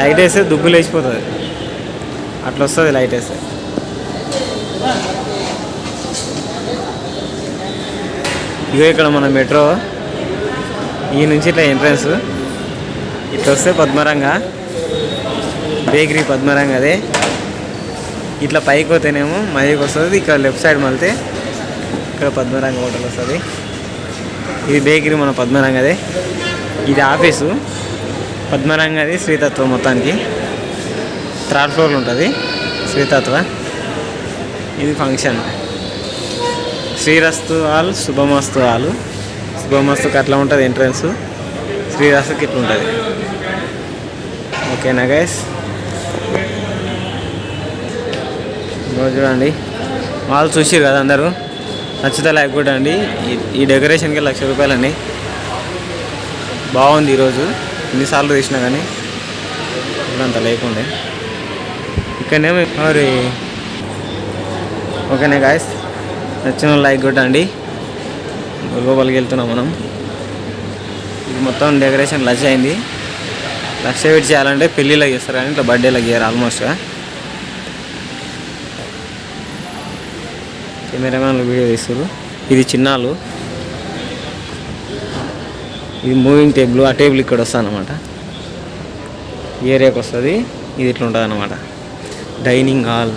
Light వేస్తే దుబ్బు లేచిపోతుంది అట్లా వస్తుంది లైట్ వేస్తే. ఇగో ఇక్కడ మన మెట్రో. ఈ నుంచి ఇట్లా ఎంట్రన్స్. ఇట్లా వస్తే పద్మరంగ. బేకరీ పద్మరంగ అదే. ఇట్లా పైకి పోతేనేమో మధ్యకి వస్తుంది ఇక్కడ లెఫ్ట్ సైడ్ మళ్తే ఇక్కడ పద్మరంగ హోటల్ వస్తుంది. ఇది బేకరీ మన పద్మరంగదే ఇది ఆఫీసు. పద్మరంగది శ్రీతత్వ మొత్తానికి. థర్డ్ ఫ్లోర్లో ఉంటుంది. శ్రీతత్వ. ఇది function. Srirastu hall Shubhamastu hall. శుభమస్తుకి అట్లా ఉంటుంది ఎంట్రన్స్. శ్రీరస్తుకి ఇట్లా ఉంటుంది. ఓకేనా గైస్? చూడండి. వాళ్ళు చూసారు కదా అందరూ? నచ్చితే లైక్ కూడా ఈ- ఈ డెకరేషన్కి లక్ష రూపాయలండి. బాగుంది ఈరోజు. ఎన్నిసార్లు తీసినా కానీ అంత లేకుండే. ఇక్కడనేమో మరి ఓకేనే గాయస్ నచ్చిన లైక్ కొట్టండి. లోపలికి వెళ్తున్నాం మనం. ఇది మొత్తం డెకరేషన్ లక్ష అయింది. లక్ష పెట్టి చేయాలంటే పెళ్ళిలో చేస్తారు కానీ ఇట్లా బర్త్డేలకు చేయరు ఆల్మోస్ట్గా కెమెరామ్యాన్లు వీడియో తీస్తారు ఇది చిన్నాలు ఇది మూవింగ్ టేబుల్ ఆ టేబుల్ ఇక్కడ వస్తుంది అనమాట ఏరియాకి వస్తుంది. ఇది ఇట్లా ఉంటుంది అనమాట డైనింగ్ హాల్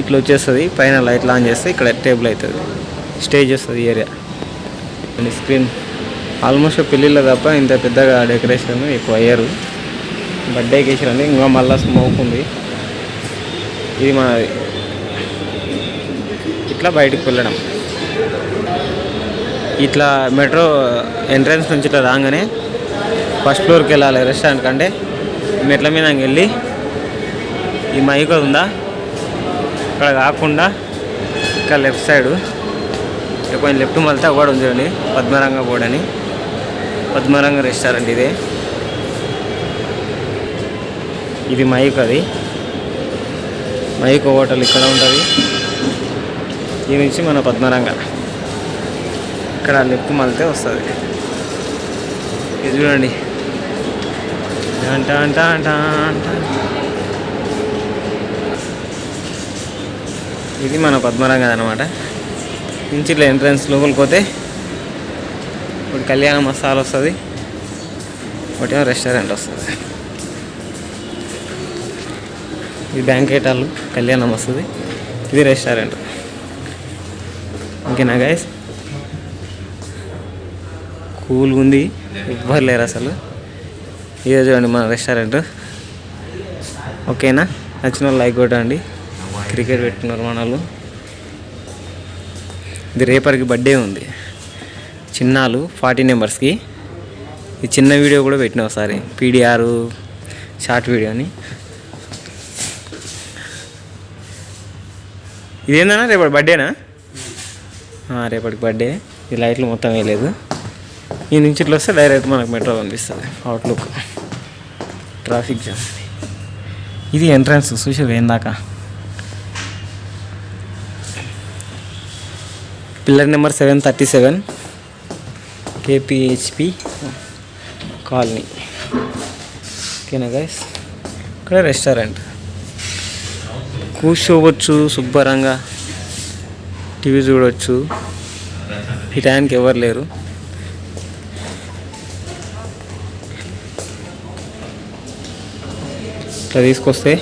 ఇట్లా వచ్చేస్తుంది. పైన లైట్ ఆన్ చేస్తే ఇక్కడ టేబుల్ అవుతుంది స్టేజ్ వస్తుంది ఏరియా అండ్ స్క్రీన్ ఆల్మోస్ట్ పెళ్ళిళ్ళ తప్ప ఇంత పెద్దగా డెకరేషన్ ఎక్కువ అయ్యారు. బర్త్డేకి వేసిరండి ఇంకా మళ్ళీ స్మోక్ ఉంది. ఇది మనది ఇట్లా బయటకు వెళ్ళడం. ఇట్లా మెట్రో ఎంట్రన్స్ నుంచి ఇట్లా రాగానే ఫస్ట్ ఫ్లోర్కి వెళ్ళాలి రెస్టారెంట్ కంటే. మెట్ల మీద వెళ్ళి ఈ మైక్ ఉందా? ఇక్కడ కాకుండా ఇక్కడ లెఫ్ట్ సైడు కొంచెం లెఫ్ట్ మళ్తే కూడా ఉంది చూడండి పద్మరంగ బోర్డ్ అని. పద్మరంగ రెస్టారెంట్ ఇదే. ఇది మైక్ అది. మైక్ హోటల్ ఇక్కడ ఉంటుంది. ఈ నుంచి మన పద్మరంగ. ఇక్కడ లెఫ్ట్ మళ్తే వస్తుంది. ఇది చూడండి. అంట అంట అంట అంట ఇది మన పద్మరంగం అనమాట నుంచి ఇట్లా ఎంట్రన్స్ లోపలికి పోతే ఒకటి కళ్యాణ మసాలా వస్తుంది. ఒకటేమో రెస్టారెంట్ వస్తుంది. ఇది బ్యాంకెట్ హాల్ కళ్యాణం వస్తుంది. ఇది రెస్టారెంట్ ఓకేనా గైస్ కూల్గా ఉంది. ఎవ్వరు లేరు అసలు. ఇదే చూడండి మన రెస్టారెంట్. ఓకేనా? నచ్చిన వాళ్ళు లైక్ కొట్టండి. క్రికెట్ పెట్టుకున్నారు మన వాళ్ళు ఇది రేపటికి బర్త్డే ఉంది. చిన్నాలు ఫార్టీ నెంబర్స్కి ఈ చిన్న వీడియో కూడా పెట్టిన ఒకసారి. పీడిఆర్ షార్ట్ వీడియో అని. ఇదేందన్నా? రేపటి బర్త్డేనా? రేపటికి బర్త్డే. ఈ లైట్లు మొత్తం వేయలేదు. ఈ నుంచి ఇట్లా వస్తే డైరెక్ట్ మనకు మెట్రో కనిపిస్తుంది. అవుట్లుక్ ట్రాఫిక్ జామ్ ఇది ఎంట్రన్స్ చూసి వేందాక pillar number seven thirty seven KPHB colony ఓకేనా గైస్ ఇక్కడ రెస్టారెంట్ కూర్చోవచ్చు శుభ్రంగా టీవీ చూడవచ్చు ఈ టైంకి ఎవరు లేరు. ఇట్లా తీసుకొస్తే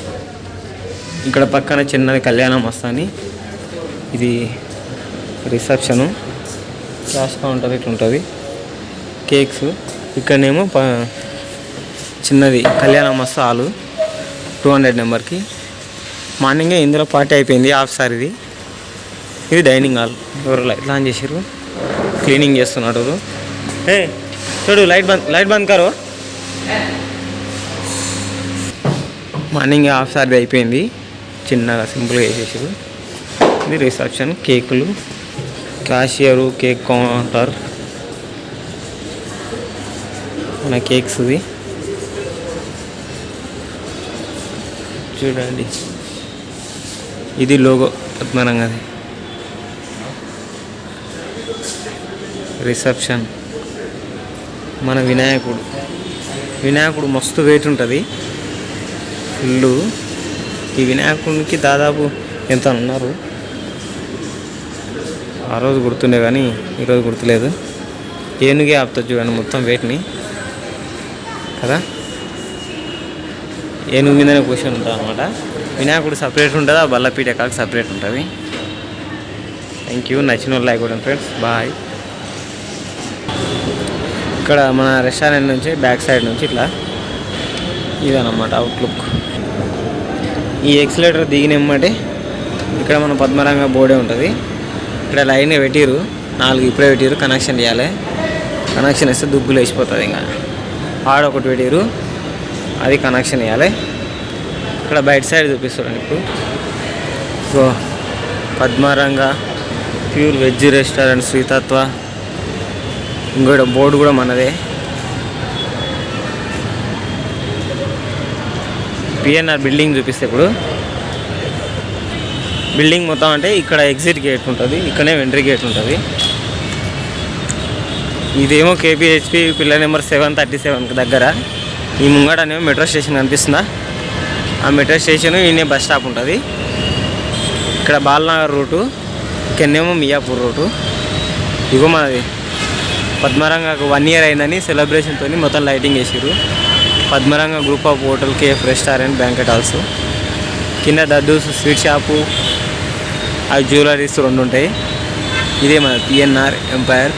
ఇక్కడ పక్కన చిన్నది కళ్యాణం మస్తాని ఇది రిసెప్షను. క్యాష్ కౌంటర్ ఇట్లా ఉంటుంది. కేక్స్. ఇక్కడనేమో ప చిన్నది కళ్యాణం వస్తే హాలు. టూ హండ్రెడ్ నెంబర్కి. మార్నింగే ఇందులో పార్టీ అయిపోయింది హాఫ్ సార్ ఇది. ఇది డైనింగ్ హాల్. ఎవరు లైట్ ఆన్ చేసారు క్లీనింగ్ చేస్తున్నాడు ఏ చూడు లైట్ బంద్ లైట్ బంద్ కారు. మార్నింగ్ హాఫ్ సార్ది అయిపోయింది. చిన్నగా సింపుల్గా వేసేసారు ఇది రిసెప్షన్. కేకులు. Cashier cake counter. మన కేక్స్ ఇది. చూడండి. ఇది లోగో పద్మరంగది రిసెప్షన్. మన వినాయకుడు. వినాయకుడు మస్తు వెయిట్ ఉంటుంది. ఫుల్లు ఈ వినాయకుడికి దాదాపు ఎంత ఉన్నారు ఆ రోజు గుర్తుండే కానీ ఈరోజు గుర్తులేదు. ఏనుగే ఆపుతుంది చూడండి మొత్తం వెయిట్ని కదా? ఏనుగు మీదనే కూర్చొని ఉంటుంది అనమాట వినాయకుడు సపరేట్ ఉంటుంది? ఆ బల్లపీట కాకు సపరేట్ ఉంటుంది. థ్యాంక్ యూ నచ్చిన వాళ్ళు లైక్ ఫ్రెండ్స్ బాయ్ ఇక్కడ మన రెస్టారెంట్ నుంచి బ్యాక్ సైడ్ నుంచి ఇట్లా ఇదనమాట అవుట్లుక్ ఈ ఎక్సలేటర్ దిగినమ్మంటే ఇక్కడ మన పద్మరంగ బోర్డే ఉంటుంది. ఇక్కడ లైన్ పెట్టిరు నాలుగు ఇప్పుడే పెట్టిరు కనెక్షన్ చేయాలి. కనెక్షన్ ఇస్తే దుగ్గులు వేసిపోతుంది ఇంకా. ఆడ ఒకటి పెట్టిరు అది కనెక్షన్ ఇవ్వాలి ఇక్కడ బయట సైడ్ చూపిస్తాను ఇప్పుడు. So Padmaranga pure veg restaurant Sritatva. ఇంకోటి బోర్డు కూడా మనదే. పిఎన్ఆర్ బిల్డింగ్ చూపిస్తే ఇప్పుడు. బిల్డింగ్ మొత్తం అంటే ఇక్కడ ఎగ్జిట్ గేట్ ఉంటుంది ఇక్కడనే ఎంట్రీ గేట్ ఉంటుంది. ఇదేమో KPHB pillar number seven thirty seven దగ్గర. ఈ ముంగడనేమో మెట్రో స్టేషన్ కనిపిస్తుందా ఆ మెట్రో స్టేషన్ ఈయనే బస్ స్టాప్ ఉంటుంది. ఇక్కడ బాలనగర్ రూటు ఇక్కడనేమో మియాపూర్ రూటు ఇగో మనది. పద్మరంగకు వన్ ఇయర్ అయిందని సెలబ్రేషన్తో మొత్తం లైటింగ్ వేసారు Padmaranga group of hotel cafe restaurant banquet halls కింద దద్దూస్ స్వీట్ షాపు ఆ జ్యువెలరీస్ రెండు ఉంటాయి. ఇదే మన పిఎన్ఆర్ ఎంపైర్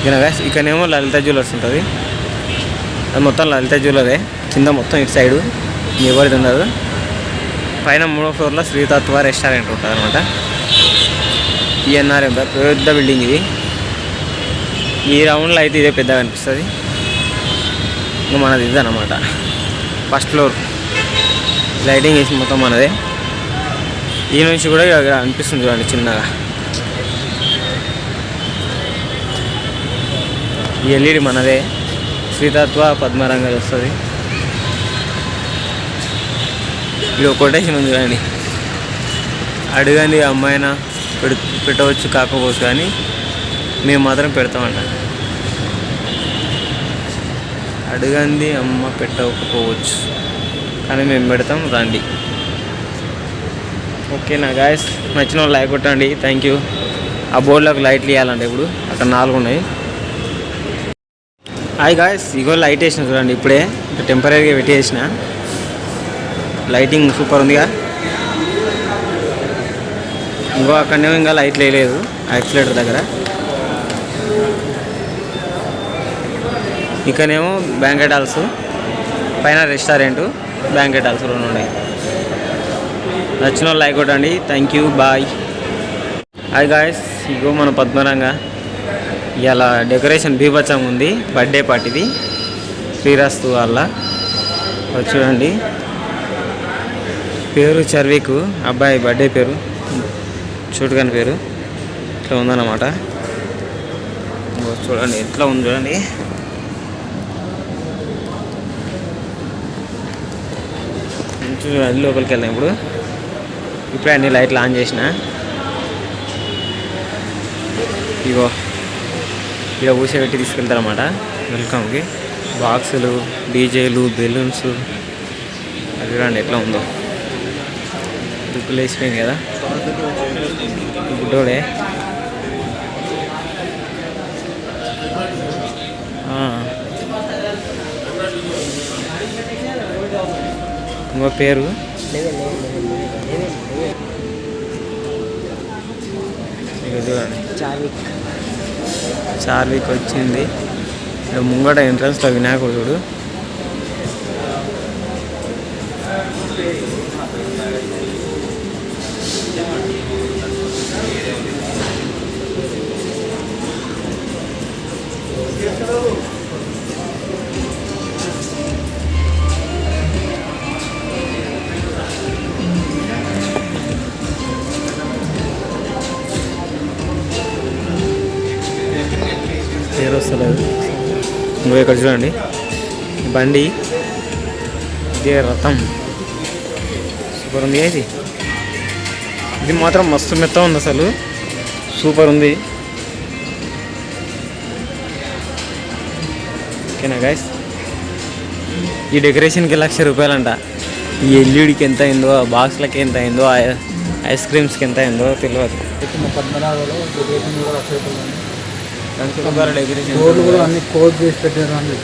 ఇక ఇక్కడనేమో లలిత జ్యువెలర్స్ ఉంటుంది. అది మొత్తం లలిత జ్యువెలరే. కింద మొత్తం ఇటు సైడు ఎవరిది ఉండదు. పైన మూడో ఫ్లోర్లో శ్రీతత్వ రెస్టారెంట్ ఉంటుంది అనమాట పిఎన్ఆర్ ఎంపైర్ పెద్ద బిల్డింగ్ ఇది. ఈ రౌండ్లో అయితే ఇదే పెద్దగా అనిపిస్తుంది. ఇంకా మనది ఇది అనమాట ఫస్ట్ ఫ్లోర్ లైటింగ్ వేసి మొత్తం మనదే. ఈ నుంచి కూడా ఇక అనిపిస్తుంది చూడండి చిన్నగా. ఈ ఎల్ఈడి మనదే. శ్రీతత్వ పద్మరంగా వస్తుంది. ఇది కొటేషన్ ఉంది కానీ అడగండి అమ్మాయినా పెడు పెట్టవచ్చు కాకపోవచ్చు కానీ మేము మాత్రం పెడతామంట. అడగంది అమ్మ పెట్టకపోవచ్చు. కానీ మేము పెడతాం రండి. ఓకే నా గాయస్? నచ్చిన వాళ్ళు లైక్ కొట్టండి. థ్యాంక్ యూ ఆ బోర్డులోకి లైట్లు ఇవ్వాలంటే ఇప్పుడు అక్కడ నాలుగు ఉన్నాయి. హాయ్ గాయస్ ఇగో లైట్ వేసిన చూడండి ఇప్పుడే. టెంపరీగా పెట్టేసిన. లైటింగ్ సూపర్ ఉందిగా. ఇంకో అక్కడనే ఇంకా లైట్లు వేయలేదు యాక్సిలేటర్ దగ్గర. ఇకనేమో బ్యాంకెట్ హాల్స్ పైన రెస్టారెంట్ బ్యాంకెట్ హాల్స్ రెండు ఉన్నాయి. నచ్చిన వాళ్ళు లైక్ కొట్టండి. Thank you bye hi guys ఇగో మన పద్మరంగ. ఇలా డెకరేషన్ బీభత్సంగా ఉంది. బర్త్డే పార్టీది శ్రీరాస్తు వాళ్ళ. చూడండి. పేరు చర్వికు. అబ్బాయి బర్త్డే పేరు. చూడగాని పేరు. ఇట్లా ఉందన్నమాట. చూడండి ఎట్లా ఉంది చూడండి. చూడండి లోపలికి వెళ్దాం ఇప్పుడు. ఇప్పుడే అన్ని లైట్లు ఆన్ చేసిన. ఇగో ఇలా కూర్చోబెట్టి తీసుకెళ్తారన్నమాట. వెల్కమ్కి. బాక్సులు డీజేలు బెలూన్స్. అది చూడండి ఎట్లా ఉందో. దుక్కులు వేసిపోయింది కదా. గుడ్డోడే ఆ. ఇంకో పేరు? చూడండి. చార్విక్ వచ్చింది. ఇక్కడ ముంగట ఎంట్రన్స్లో వినాయకుడు చూడు. ఇక్కడ చూడండి. బండి ఇదే రథం. సూపర్ ఉంది ఇది. ఇది మాత్రం మస్తు మెత్త ఉంది అసలు. సూపర్ ఉంది. ఓకేనా గాయస్ ఈ డెకరేషన్కి లక్ష రూపాయలంట. ఈ ఎల్ఈడికి ఎంత అయిందో ఆ బాక్స్లకి ఎంత అయిందో ఐస్ క్రీమ్స్కి ఎంత అయిందో తెలియదు. పద్మనాభలో డెకరేషన్ కూడా లక్ష రూపాయలు కూడా అన్ని చేసి పెట్టారు అన్ని.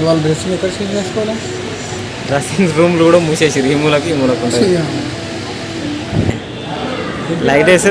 ఇవాళ డ్రెస్సింగ్ ఎక్కడ చేంజ్ చేసుకోవాలి? డ్రెస్సింగ్ రూమ్లు కూడా మూసేసి ఈ మూలకి ఈ మూలకు లైట్ వేస్తే